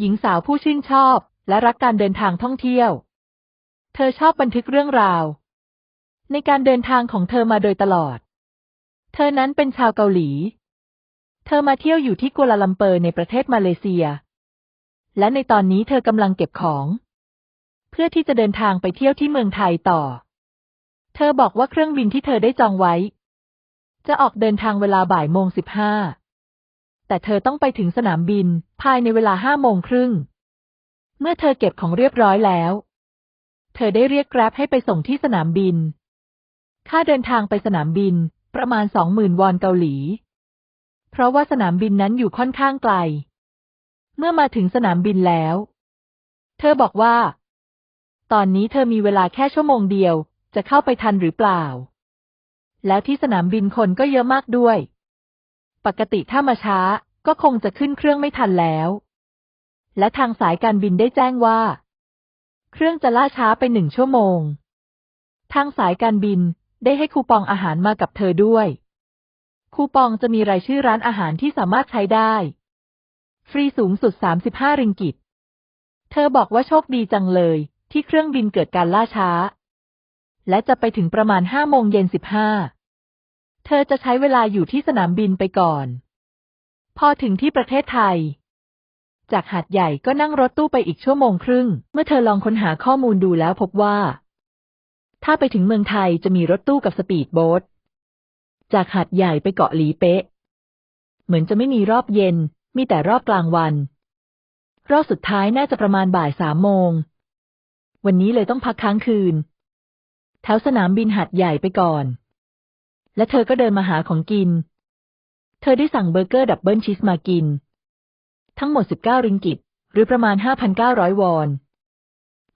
หญิงสาวผู้ชื่นชอบ และรักการเดินทางท่องเที่ยว เธอชอบบันทึกเรื่องราว ในการเดินทางของเธอมาโดยตลอด เธอนั้นเป็นชาวเกาหลี เธอมาเที่ยวอยู่ที่กัวลาลัมเปอร์ในประเทศมาเลเซีย และในตอนนี้เธอกำลังเก็บของ เพื่อที่จะเดินทางไปเที่ยวที่เมืองไทยต่อ เธอบอกว่าเครื่องบินที่เธอได้จองไว้ จะออกเดินทางเวลาบ่ายโมงสิบห้า แต่เธอต้องไปถึงสนามบิน ภายในเวลาห้าโมงครึ่ง เมื่อเธอเก็บของเรียบร้อยแล้ว เธอได้เรียกแกร็บให้ไปส่งที่สนามบิน ค่าเดินทางไปสนามบินประมาณสองหมื่นวอนเกาหลี เพราะว่าสนามบินนั้นอยู่ค่อนข้างไกล เมื่อมาถึงสนามบินแล้ว เธอบอกว่า ตอนนี้เธอมีเวลาแค่ชั่วโมงเดียว จะเข้าไปทันหรือเปล่า แล้วที่สนามบินคนก็เยอะมากด้วย ปกติถ้ามาช้าก็คงจะขึ้นเครื่องไม่ทันแล้ว และทางสายการบินได้แจ้งว่า เครื่องจะล่าช้าไปหนึ่งชั่วโมง ทางสายการบินได้ให้คูปองอาหารมากับเธอด้วย คูปองจะมีรายชื่อร้านอาหารที่สามารถใช้ได้ ฟรีสูงสุด 35 ริงกิต เธอบอกว่าโชคดีจังเลย ที่เครื่องบินเกิดการล่าช้า และจะไปถึงประมาณ5โมงเย็น15 เธอจะใช้เวลาอยู่ที่สนามบินไปก่อน พอถึงที่ประเทศไทย จากหาดใหญ่ก็นั่งรถตู้ไปอีกชั่วโมงครึ่ง เมื่อเธอลองค้นหาข้อมูลดูแล้วพบว่า ถ้าไปถึงเมืองไทยจะมีรถตู้กับสปีดโบ๊ท จากหาดใหญ่ไปเกาะหลีเป๊ะ เหมือนจะไม่มีรอบเย็น มีแต่รอบกลางวัน รอบสุดท้ายน่าจะประมาณบ่ายสามโมง วันนี้เลยต้องพักค้างคืน แถวสนามบินหัดใหญ่ไปก่อน และเธอก็เดินมาหาของกิน เธอได้สั่งเบอร์เกอร์ดับเบิลชีสมากิน ทั้งหมด 19 ริงกิต หรือประมาณ 5,900 วอน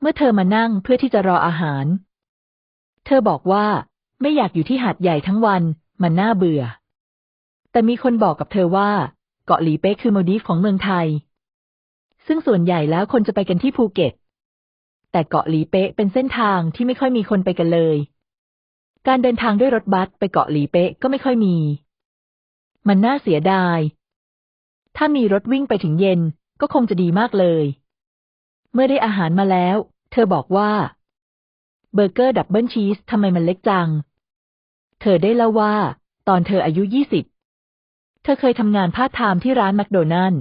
เมื่อเธอมานั่งเพื่อที่จะรออาหาร เธอบอกว่าไม่อยากอยู่ที่หาดใหญ่ทั้งวัน มันน่าเบื่อ แต่มีคนบอกกับเธอว่า เกาะหลีเป๊ะคือโมดีฟของเมืองไทย ซึ่งส่วนใหญ่แล้วคนจะไปกันที่ภูเก็ต แต่เกาะหลีเป๊ะเป็นเส้นทางที่ไม่ค่อยมีคนไปกันเลย การเดินทางด้วยรถบัสไปเกาะหลีเป๊ะก็ไม่ค่อยมี มันน่าเสียดาย ถ้ามีรถวิ่งไปถึงเย็นก็คงจะดีมากเลย เมื่อได้อาหารมาแล้ว เธอบอกว่า เบอร์เกอร์ดับเบิลชีสทำไมมันเล็กจัง เธอได้เล่าว่า ตอนเธออายุยี่สิบเธอเคยทำงานพาร์ทไทม์ที่ร้านแมคโดนัลล์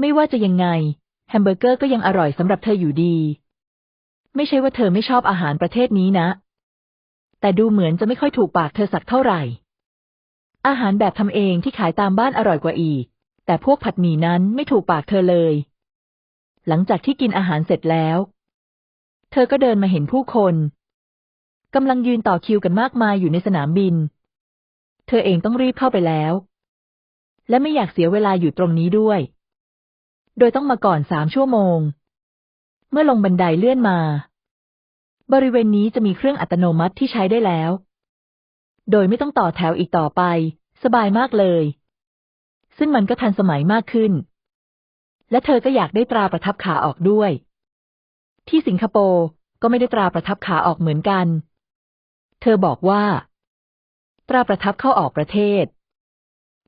ไม่ว่าจะยังไง แฮมเบอร์เกอร์ก็ยังอร่อยสำหรับเธออยู่ดี ไม่ใช่ว่าเธอไม่ชอบอาหารประเทศนี้นะ แต่ดูเหมือนจะไม่ค่อยถูกปากเธอสักเท่าไหร่ อาหารแบบทำเองที่ขายตามบ้านอร่อยกว่าอีก แต่พวกผัดหมี่นั้นไม่ถูกปากเธอเลย หลังจากที่กินอาหารเสร็จแล้ว เธอก็เดินมาเห็นผู้คนกำลังยืนต่อคิวกันมากมายอยู่ในสนามบิน เธอเองต้องรีบเข้าไปแล้ว และไม่อยากเสียเวลาอยู่ตรงนี้ด้วย โดยต้องมาก่อนสามชั่วโมง เมื่อลงบันไดเลื่อนมา บริเวณนี้จะมีเครื่องอัตโนมัติที่ใช้ได้แล้ว โดยไม่ต้องต่อแถวอีกต่อไป สบายมากเลย ซึ่งมันก็ทันสมัยมากขึ้น และเธอก็อยากได้ตราประทับขาออกด้วย ที่สิงคโปร์ก็ไม่ได้ตราประทับขาออกเหมือนกัน เธอบอกว่า ตราประทับเข้าออกประเทศ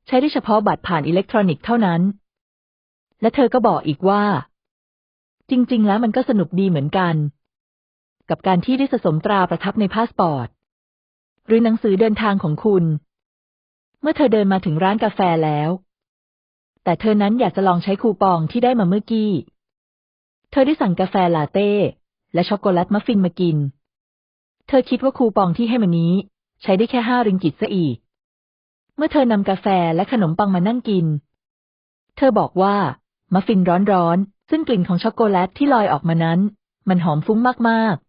ใช้ได้เฉพาะบัตรผ่านอิเล็กทรอนิกส์เท่านั้น และเธอก็บอกอีกว่า จริง ๆ แล้วมันก็สนุกดีเหมือนกัน กับการที่ได้สะสมตราประทับในพาสปอร์ต หรือหนังสือเดินทางของคุณ เมื่อเธอเดินมาถึงร้านกาแฟแล้ว แต่เธอนั้นอยากจะลองใช้คูปองที่ได้มาเมื่อกี้ เธอได้สั่งกาแฟลาเต้และช็อกโกแลตมัฟฟินมากิน เธอคิดว่าคูปองที่ให้มานี้ ใช้ได้แค่ห้าริงกิตซะอีก เมื่อเธอนำกาแฟและขนมปังมานั่งกิน เธอบอกว่ามัฟฟินร้อนๆ ซึ่งกลิ่นของช็อกโกแลตที่ลอยออกมานั้น มันหอมฟุ้งมากๆ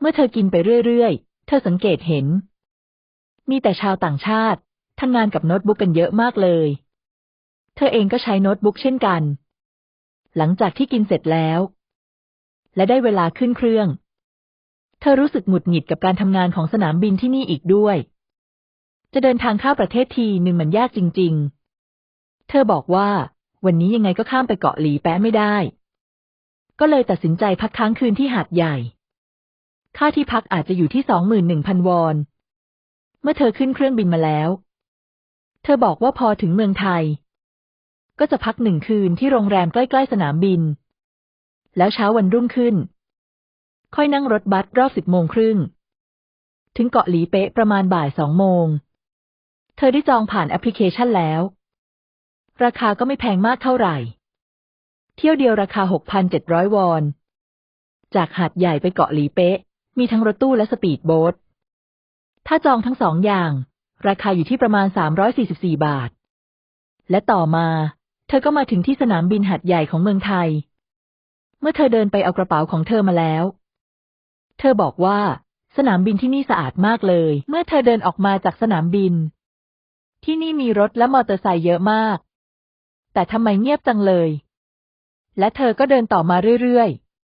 เมื่อเธอกินไปเรื่อยๆ เธอสังเกตเห็น มีแต่ชาวต่างชาติทำงานกับโน้ตบุ๊กกันเยอะมากเลย เธอเองก็ใช้โน้ตบุ๊กเช่นกัน หลังจากที่กินเสร็จแล้ว และได้เวลาขึ้นเครื่อง เธอรู้สึกหงุดหงิดกับการทำงานของสนามบินที่นี่อีกด้วย จะเดินทางข้ามประเทศทีหนึ่งมันยากจริง ๆ เธอบอกว่า วันนี้ยังไงก็ข้ามไปเกาะหลีแป๊ะไม่ได้ ก็เลยตัดสินใจพักค้างคืนที่หาดใหญ่ ค่าที่พักอาจจะอยู่ที่สองหมื่นหนึ่งพันวอน เมื่อเธอขึ้นเครื่องบินมาแล้ว เธอบอกว่าพอถึงเมืองไทย ก็จะพักหนึ่งคืนที่โรงแรมใกล้ๆสนามบิน แล้วเช้าวันรุ่งขึ้น ค่อยนั่งรถบัสรอบสิบโมงครึ่ง ถึงเกาะหลีเป๊ะประมาณบ่ายสองโมง เธอได้จองผ่านแอปพลิเคชันแล้ว ราคาก็ไม่แพงมากเท่าไหร่ เที่ยวเดียวราคา6,700วอน จากหาดใหญ่ไปเกาะหลีเป๊ะ มีทั้งรถตู้และสปีดโบ๊ท ถ้าจองทั้งสองอย่าง ราคาอยู่ที่ประมาณ 344 บาท และต่อมา เธอก็มาถึงที่สนามบินหัดใหญ่ของเมืองไทย เมื่อเธอเดินไปเอากระเป๋าของเธอมาแล้ว เธอบอกว่า สนามบินที่นี่สะอาดมากเลย เมื่อเธอเดินออกมาจากสนามบิน ที่นี่มีรถและมอเตอร์ไซค์เยอะมาก แต่ทำไมเงียบจังเลย และเธอก็เดินต่อมาเรื่อย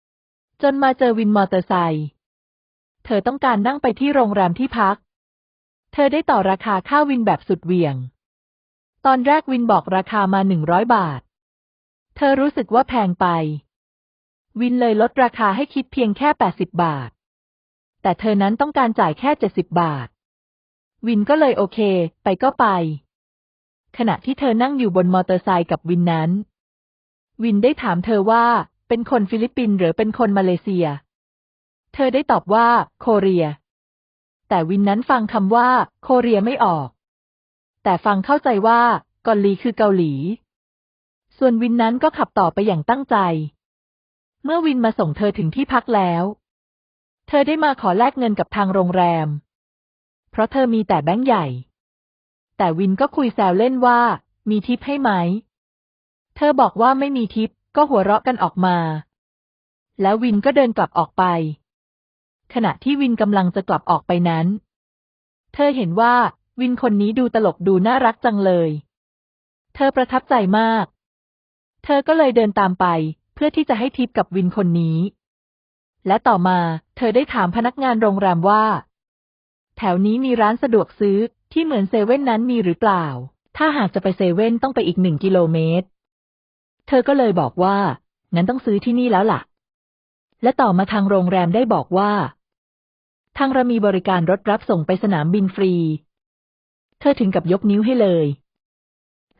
ๆ จนมาเจอวินมอเตอร์ไซค์ เธอต้องการนั่งไปที่โรงแรมที่พัก เธอได้ต่อราคาค่าวินแบบสุดเหวี่ยง ตอนแรกวินบอกราคามาหนึ่งร้อยบาท เธอรู้สึกว่าแพงไป วินเลยลดราคาให้คิดเพียงแค่แปดสิบบาท แต่เธอนั้นต้องการจ่ายแค่เจ็ดสิบบาท วินก็เลยโอเค ไปก็ไป ขณะที่เธอนั่งอยู่บนมอเตอร์ไซค์กับวินนั้น วินได้ถามเธอว่าเป็นคนฟิลิปปินส์หรือเป็นคนมาเลเซีย เธอได้ตอบว่า โคเรีย แต่วินนั้นฟังคำว่า โคเรียไม่ออก แต่ฟังเข้าใจว่าเกาหลีคือเกาหลี ส่วนวินนั้นก็ขับต่อไปอย่างตั้งใจ เมื่อวินมาส่งเธอถึงที่พักแล้ว เธอได้มาขอแลกเงินกับทางโรงแรม เพราะเธอมีแต่แบงค์ใหญ่ แต่วินก็คุยแซวเล่นว่า มีทิปให้ไหม เธอบอกว่าไม่มีทิปก็หัวเราะกันออกมา แล้ววินก็เดินกลับออกไป ขณะที่วินกำลังจะกลับออกไปนั้น เธอเห็นว่าวินคนนี้ดูตลกดูน่ารักจังเลย เธอประทับใจมาก เธอก็เลยเดินตามไป เพื่อที่จะให้ทิปกับวินคนนี้ และต่อมาเธอได้ถามพนักงานโรงแรมว่า แถวนี้มีร้านสะดวกซื้อที่เหมือนเซเว่นนั้นมีหรือเปล่า ถ้าหากจะไปเซเว่นต้องไปอีกหนึ่งกิโลเมตร เธอก็เลยบอกว่า งั้นต้องซื้อที่นี่แล้วล่ะ และต่อมาทางโรงแรมได้บอกว่า ทางเรามีบริการรถรับส่งไปสนามบินฟรี เธอถึงกับยกนิ้วให้เลย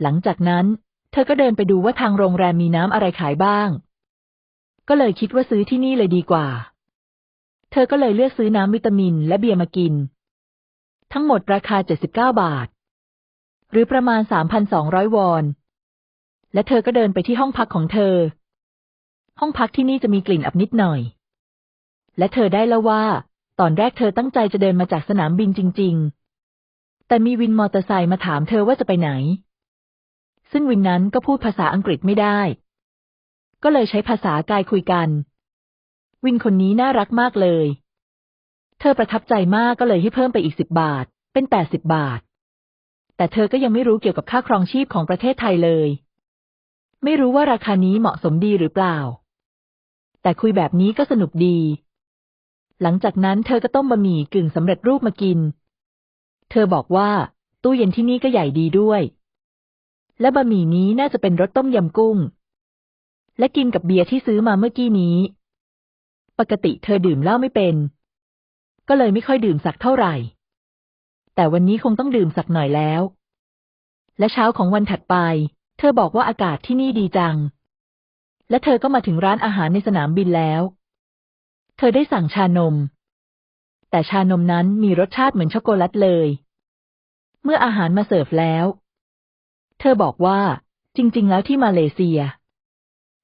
หลังจากนั้น เธอก็เดินไปดูว่าทางโรงแรมมีน้ำอะไรขายบ้าง ก็เลยคิดว่าซื้อที่นี่เลยดีกว่า เธอก็เลยเลือกซื้อน้ำวิตามินและเบียร์มากิน ทั้งหมดราคา 79 บาท หรือประมาณ 3,200 วอน และเธอก็เดินไปที่ห้องพักของเธอ ห้องพักที่นี่จะมีกลิ่นอับนิดหน่อย และเธอได้แล้วว่า ตอนแรกเธอตั้งใจจะเดินมาจากสนามบินจริง ๆ แต่มีวินมอเตอร์ไซค์มาถามเธอว่าจะไปไหน ซึ่งวินนั้นก็พูดภาษาอังกฤษไม่ได้ ก็เลยใช้ภาษากายคุยกัน วินคนนี้น่ารักมากเลย เธอประทับใจมากก็เลยให้เพิ่มไปอีกสิบบาท เป็นแปดสิบบาท แต่เธอก็ยังไม่รู้เกี่ยวกับค่าครองชีพของประเทศไทยเลย ไม่รู้ว่าราคานี้เหมาะสมดีหรือเปล่า แต่คุยแบบนี้ก็สนุกดี หลังจากนั้นเธอก็ต้มบะหมี่กึ่งสำเร็จรูปมากิน เธอบอกว่า ตู้เย็นที่นี่ก็ใหญ่ดีด้วย และบะหมี่นี้น่าจะเป็นรสต้มยำกุ้ง และกินกับเบียร์ที่ซื้อมาเมื่อกี้นี้ ปกติเธอดื่มเหล้าไม่เป็น ก็เลยไม่ค่อยดื่มสักเท่าไหร่ แต่วันนี้คงต้องดื่มสักหน่อยแล้ว และเช้าของวันถัดไป เธอบอกว่าอากาศที่นี่ดีจัง และเธอก็มาถึงร้านอาหารในสนามบินแล้ว เธอได้สั่งชานม แต่ชานมนั้นมีรสชาติเหมือนช็อกโกแลตเลย เมื่ออาหารมาเสิร์ฟแล้ว เธอบอกว่า จริง ๆ แล้วที่มาเลเซีย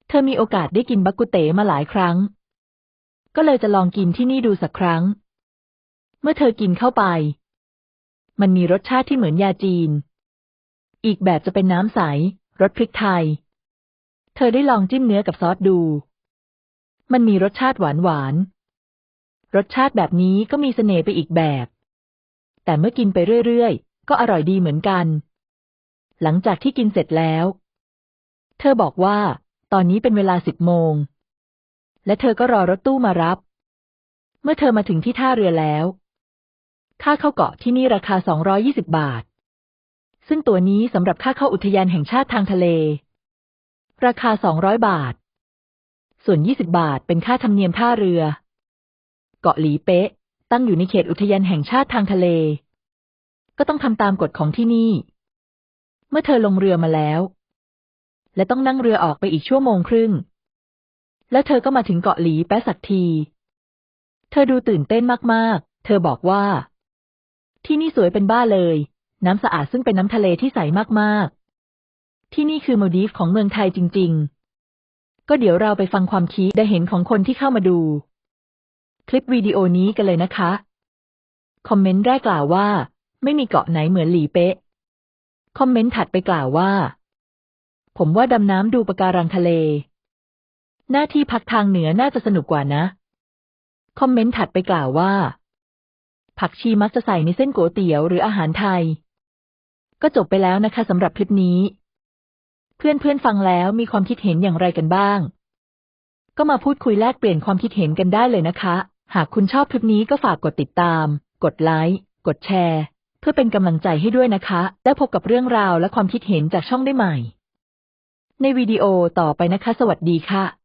เธอมีโอกาสได้กินบักกุเตมาหลายครั้ง ก็เลยจะลองกินที่นี่ดูสักครั้ง เมื่อเธอกินเข้าไป มันมีรสชาติที่เหมือนยาจีน อีกแบบจะเป็นน้ำใสรสพริกไทย เธอได้ลองจิ้มเนื้อกับซอสดู มันมีรสชาติหวานหวาน รสชาติแบบนี้ก็มีเสน่ห์ไปอีกแบบ แต่เมื่อกินไปเรื่อยๆ ก็อร่อยดีเหมือนกัน หลังจากที่กินเสร็จแล้ว เธอบอกว่า ตอนนี้เป็นเวลาสิบโมง และเธอก็รอรถตู้มารับ เมื่อเธอมาถึงที่ท่าเรือแล้ว ค่าเข้าเกาะที่นี่ราคา 220 บาท ซึ่งตัวนี้สำหรับค่าเข้าอุทยานแห่งชาติทางทะเล ราคา 200 บาท ส่วน 20 บาทเป็นค่าธรรมเนียมท่าเรือ เกาะหลีเป๊ะ ตั้งอยู่ในเขตอุทยานแห่งชาติทางทะเล ก็ต้องทำตามกฎของที่นี่ เมื่อเธอลงเรือมาแล้ว และต้องนั่งเรือออกไปอีกชั่วโมงครึ่ง แล้วเธอก็มาถึงเกาะหลีแป๊ะสักที เธอดูตื่นเต้นมากๆ เธอบอกว่า ที่นี่สวยเป็นบ้าเลย น้ำสะอาดซึ่งเป็นน้ำทะเลที่ใสมากๆ ที่นี่คือมาดีฟของเมืองไทยจริง ๆ ก็เดี๋ยวเราไปฟังความคิดได้เห็นของคนที่เข้ามาดู คลิปวิดีโอนี้กันเลยนะคะ คอมเมนต์แรกกล่าวว่า ไม่มีเกาะไหนเหมือนหลีเป๊ะ คอมเมนต์ถัดไปกล่าวว่า ผมว่าดำน้ำดูปะการังทะเล หน้าที่พักทางเหนือน่าจะสนุกกว่านะ คอมเมนต์ถัดไปกล่าวว่า ผักชีมักจะใส่ในเส้นก๋วยเตี๋ยวหรืออาหารไทย ก็จบไปแล้วนะคะสำหรับคลิปนี้ เพื่อนๆฟังแล้วมีความคิดเห็นอย่างไรกันบ้าง ก็มาพูดคุยแลกเปลี่ยนความคิดเห็นกันได้เลยนะคะ หากคุณชอบคลิปนี้ก็ฝากกดติดตาม กดไลค์ กดแชร์ เพื่อเป็นกำลังใจให้ด้วยนะคะ และพบกับเรื่องราวและความคิดเห็นจากช่องได้ใหม่ ในวิดีโอต่อไปนะคะ สวัสดีค่ะ